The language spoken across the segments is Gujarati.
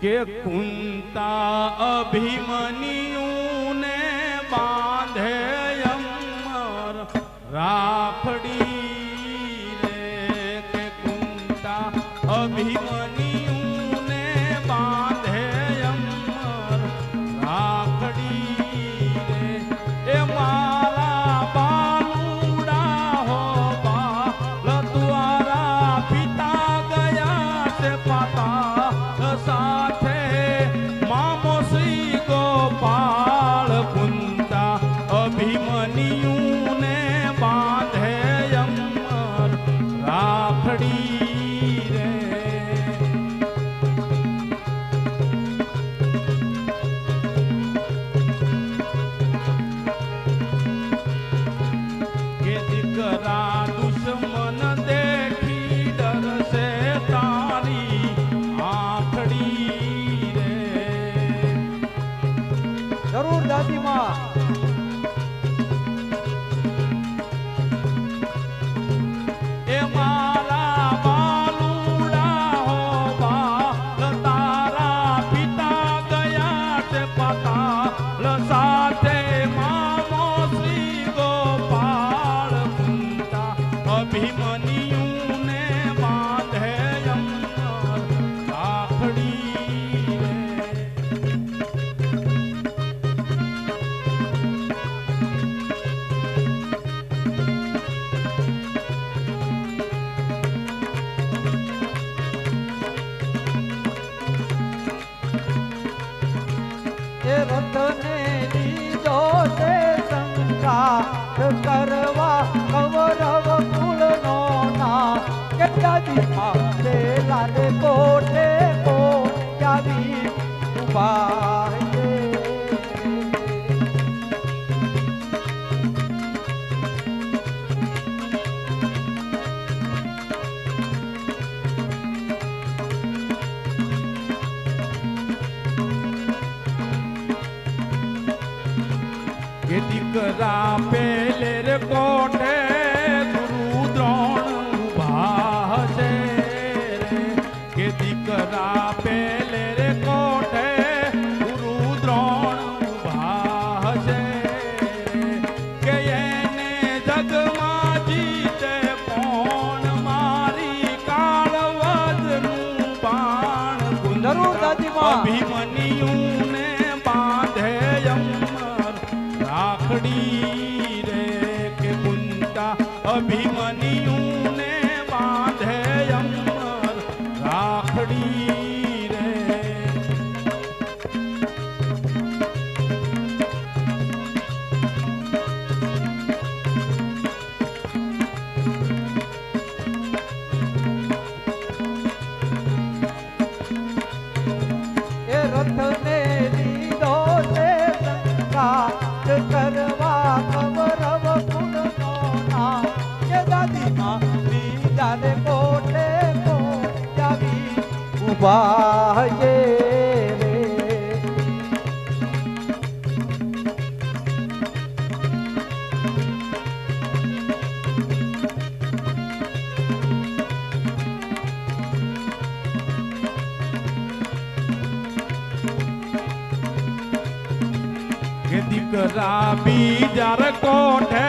કે કુંતા અભિમન્યુ દીકરા પે વાહજે દીકરા બીજાર કોઠે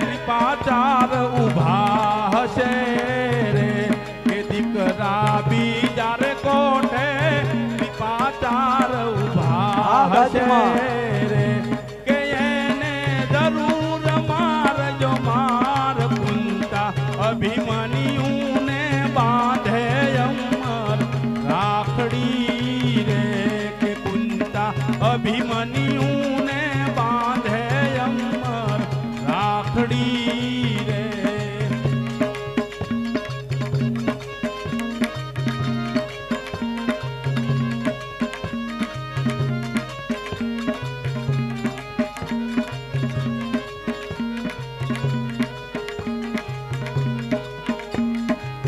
કૃપાચાર ઊભા હશે રે. કે દીકરા હશે કે એને જરૂર માર જો માર પૂનતા અભિમાનીયું ને બાંધે અમર. રાખડી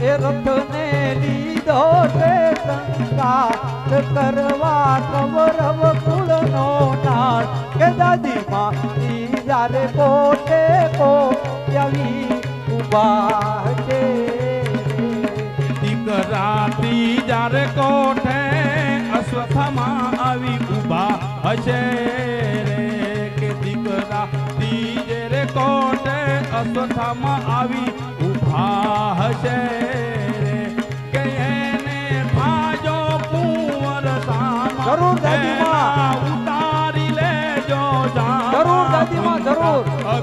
એ રથને લીધો છે સંકાર કરવા કૌરવ કુળનો નાશ કે દાદી માની જ્યારે પોતે પોવી ઊભા છે. દીકરાતી જ્યારે કોઠે અશ્વથમાં આવી ઊભા હશે રે. કે દીકરા તી રે કોઠે અશ્વથામાં આવી ઊભા હશે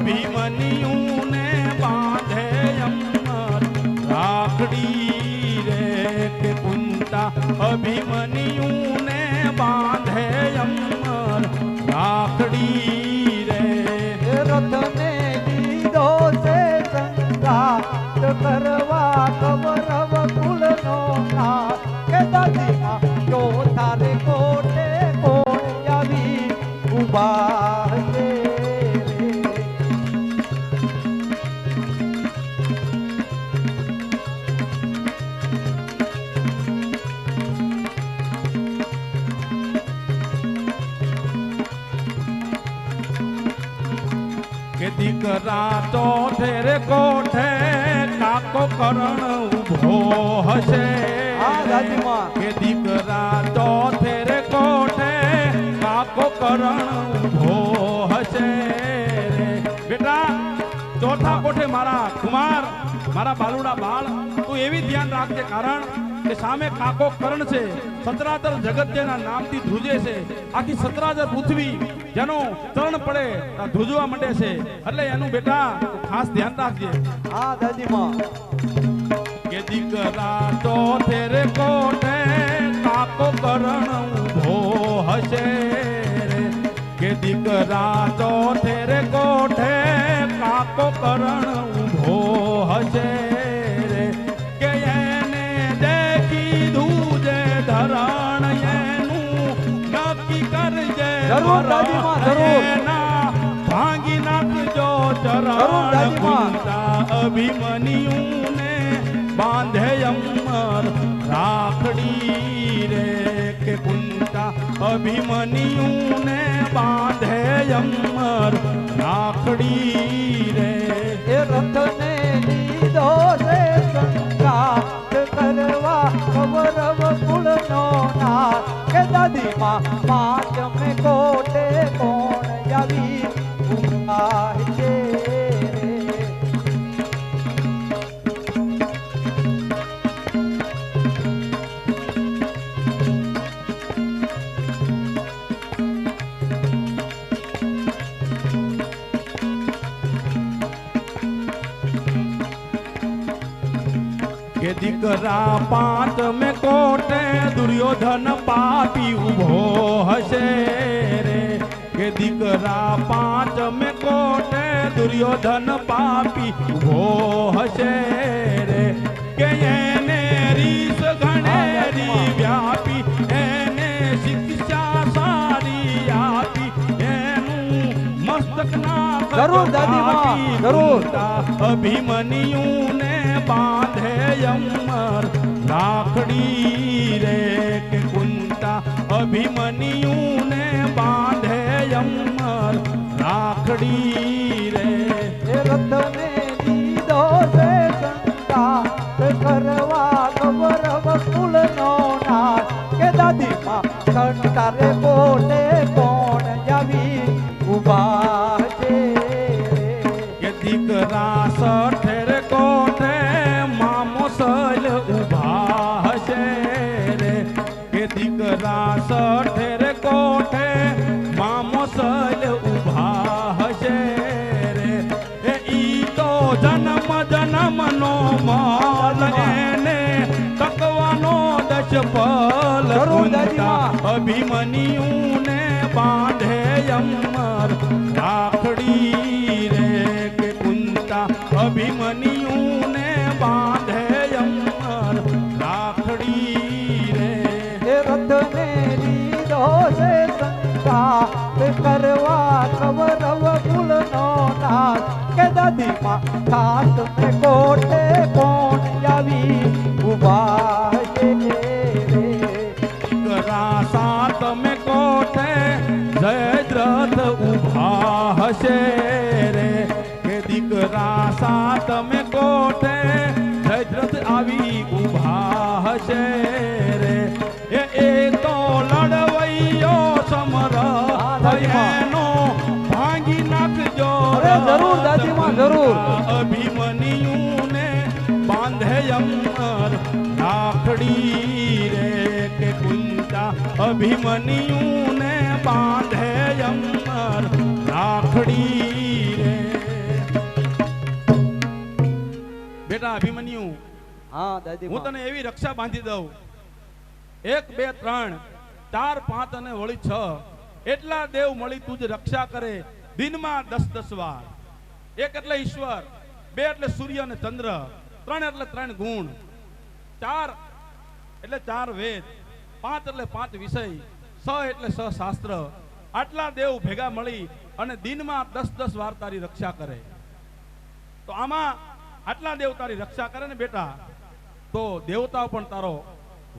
અભિમન્યુ ને બાંધે અમર. રાખડી રે કે કુંતા અભિમન્યુ ને બાંધે દીકરા તો રે કોઠે કાકો કરણ ઊભો હશે. કે દીકરા તો રે કોઠે કાકો કરણ ઊભો હશે. બેટા ચોથા કોઠે મારા કુમાર મારા બાલુડા બાળ તું એવી ધ્યાન રાખજે કારણ કે સામે કાકો કરણ છે સતરાચર જગત જેના નામથી ધ્રુજે છે. આખી સતરાચર પૃથ્વી જેનો ચરણ પડે ધ્રુજવા માંડે છે. એટલે એનું બેટા ખાસ ધ્યાન રાખજે. હા દાદીમાં. કે દીકરા તો તેરે કોઠે કાકો કરણ ઊભો હશે કે દીકરા તો તેરે કોઠે કાકો કરણ ઊભો હશે દાદીમા, જરૂર. ભાંગી નાખજો ચરણ દાદીમા. અભિમન્યુ ને બાંધે અમર રાખડી રે કે કુંતા અભિમન્યુ ને બાંધે અમર રાખડી રે એ રથને લીધો રે સંગાત કરવા કવરવ કુળનો ના કે દાદીમાં પાંચમે કોટે કોણ દીકરા પાંચ મેં કોટે દુર્યોધન પાપી ઊભો હશે રે કે દીકરા પાંચ મેં કોટે દુર્યોધન પાપી ઊભો હશે રે કે એને રીસ ઘણેરી વ્યાપી એને શિક્ષા સારી આપી એનું મસ્તક ના જરૂર, દાદીમા, જરૂર. અભિમન્યુ ને બાંધે અમર રાખડી રે કે કુંતા અભિમન્યું ને બાંધે અમર રાખડી રે રથને લીધો છે સંતા કરવા કવરવ કુળનો નાથ કે દાદીમાં કંટારે કોટે કોણ અભિમન્યુ ને બાંધે અમર રાખડી રે. એ રથને લીધો છે સંગાત કરવા કવરવ કુળનો નાથ કે દાદીમાં સાત ને કોટે કોણ આવી? ઊભા છે રે. દીકરા સાત મે ઊભા હશે દીકરા સા તમે કોઠે જજરથ આવી ઊભા હશે રે. એ એ તો લડવૈયો સમર એનો ભાંગી નાખજો રે જરૂર દાદીમાં જરૂર. અભિમન્યું ને બાંધે અમર રાખડી રે કે કુંતા અભિમન્યું ને બાંધે અમર રાખડી હા દાદી હું તને એવી રક્ષા બાંધી દઉં. એક બે ત્રણ ચાર પાંચ અને વળી છ. એટલા દેવ મળી તું જ રક્ષા કરે. દિનમાં દસ દસ વાર. એક એટલે ઈશ્વર બે એટલે સૂર્ય અને ચંદ્ર ત્રણ એટલે ત્રણ ગુણ ચાર એટલે ચાર વેદ પાંચ એટલે પાંચ વિષય સ એટલે સ શાસ્ત્ર. આટલા દેવ ભેગા મળી અને દિનમાં દસ દસ વાર તારી રક્ષા કરે. તો આમાં આટલા દેવ તારી રક્ષા કરે ને બેટા તો દેવતાઓ પણ તારો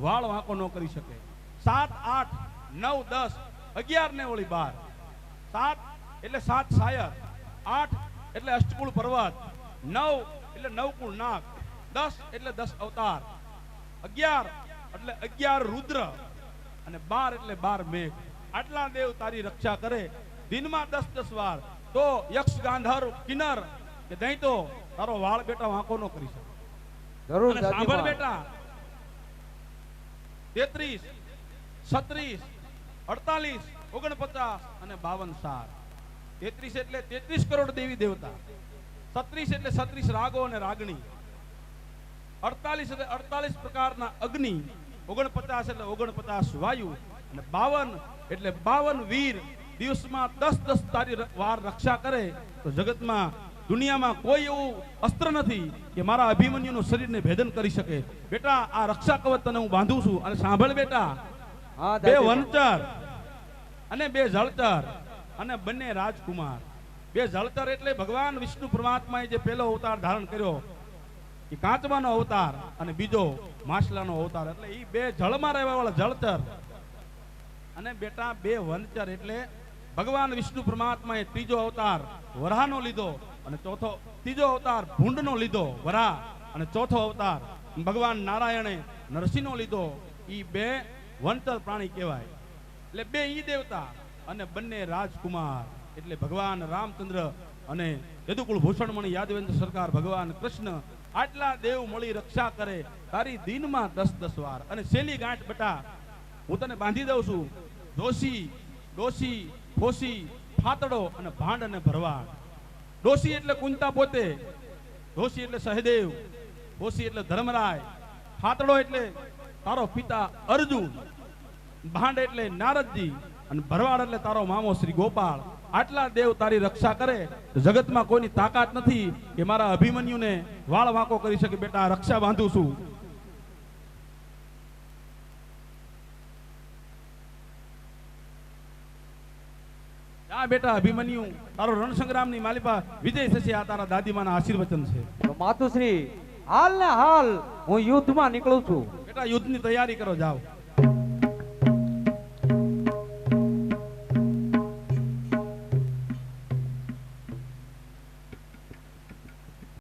વાળ વાંકો ન કરી શકે. સાત, આઠ, નવ, દસ, અગિયાર ને ઓળી બાર. સાત એટલે સાત સાયર. આઠ એટલે અષ્ટકુળ પર્વત. નવ એટલે નવકુળ નાગ. દસ એટલે દસ અવતાર. અગિયાર એટલે અગિયાર રુદ્ર. અને બાર એટલે બાર મેઘ. આટલા દેવ તારી રક્ષા કરે. દિનમાં દસ દસ વાર. તો યક્ષ ગાંધર કિન્નર કે દહીં તો તારો વાળ બેટા વાંકો ન કરી શકે. જરૂર સાંભળ બેટા. તેત્રીસ છત્રીસ અડતાલીસ ઓગણપચાસ અને બાવન સાર તેત્રીસ એટલે તેત્રીસ કરોડ દેવી દેવતા. છત્રીસ એટલે છત્રીસ રાગો અને રાગણી. અડતાલીસ એટલે અડતાલીસ પ્રકારના અગ્નિ. ઓગણપચાસ એટલે ઓગણપચાસ વાયુ. અને બાવન એટલે બાવન વીર. દિવસમાં દસ દસ તારી વાર રક્ષા કરે. તો જગતમાં દુનિયામાં કોઈ એવું અસ્ત્ર નથી કે મારા અભિમન્યુનું શરીરને ભેદન કરી શકે. બેટા આ રક્ષા કવચ તને હું બાંધું છું. અને સાંભળ બેટા. બે વનચર અને બે જળચર અને બંને રાજકુમાર. બે જળચર એટલે ભગવાન વિષ્ણુ પરમાત્માએ જે પહેલો અવતાર ધારણ કર્યો એ કાચબાનો અવતાર અને બીજો માછલાનો અવતાર. એટલે એ બે જળમાં રહેવા વાળા જળચર અને બેટા બે વનચર એટલે ભગવાન વિષ્ણુ પરમાત્માએ ત્રીજો અવતાર વરાહનો લીધો. અને ચોથો, ત્રીજો અવતાર ભૂંડનો લીધો વરાહ. અને ચોથો અવતાર ભગવાન નારાયણે નરસિંહનો લીધો. ઈ બે વંતર પ્રાણી કહેવાય. એટલે બે ઈ દેવતા અને બંને રાજકુમાર. એટલે ભગવાન રામચંદ્ર અને યદુકુળ ભૂષણમણી યાદવેન્દ્ર સરકાર ભગવાન કૃષ્ણ આટલા દેવ મળી રક્ષા કરે તારી દિનમાં દસ દસ વાર. અને સેલી ગાંઠ બટા, હું તને બાંધી દઉં છું. ડોસી ડોસી, ફોસી ફાતડો અને ભાંડ અને ભરવાડ. ડોસી એટલે કુંતા પોતે, ડોશી એટલે સહદેવ, ડોશી એટલે ધર્મરાય ફાતડો એટલે તારો પિતા અર્જુન, ભાંડ એટલે નારદજી, અને ભરવાડ એટલે તારો મામો શ્રી ગોપાલ આટલા દેવ તારી રક્ષા કરે, જગતમાં કોઈની તાકાત નથી કે મારા અભિમન્યુને વાળ વાંકો કરી શકે. બેટા, રક્ષા બાંધું છું. આ બેટા અભિમન્યુ તારો રણસંગ્રામની માલિપા વિજય થશે આ તારા દાદીમાના આશીર્વચન છે. માતુશ્રી હાલ ને હાલ હું યુદ્ધમાં નીકળું છું. બેટા યુદ્ધની તૈયારી કરો જાઓ.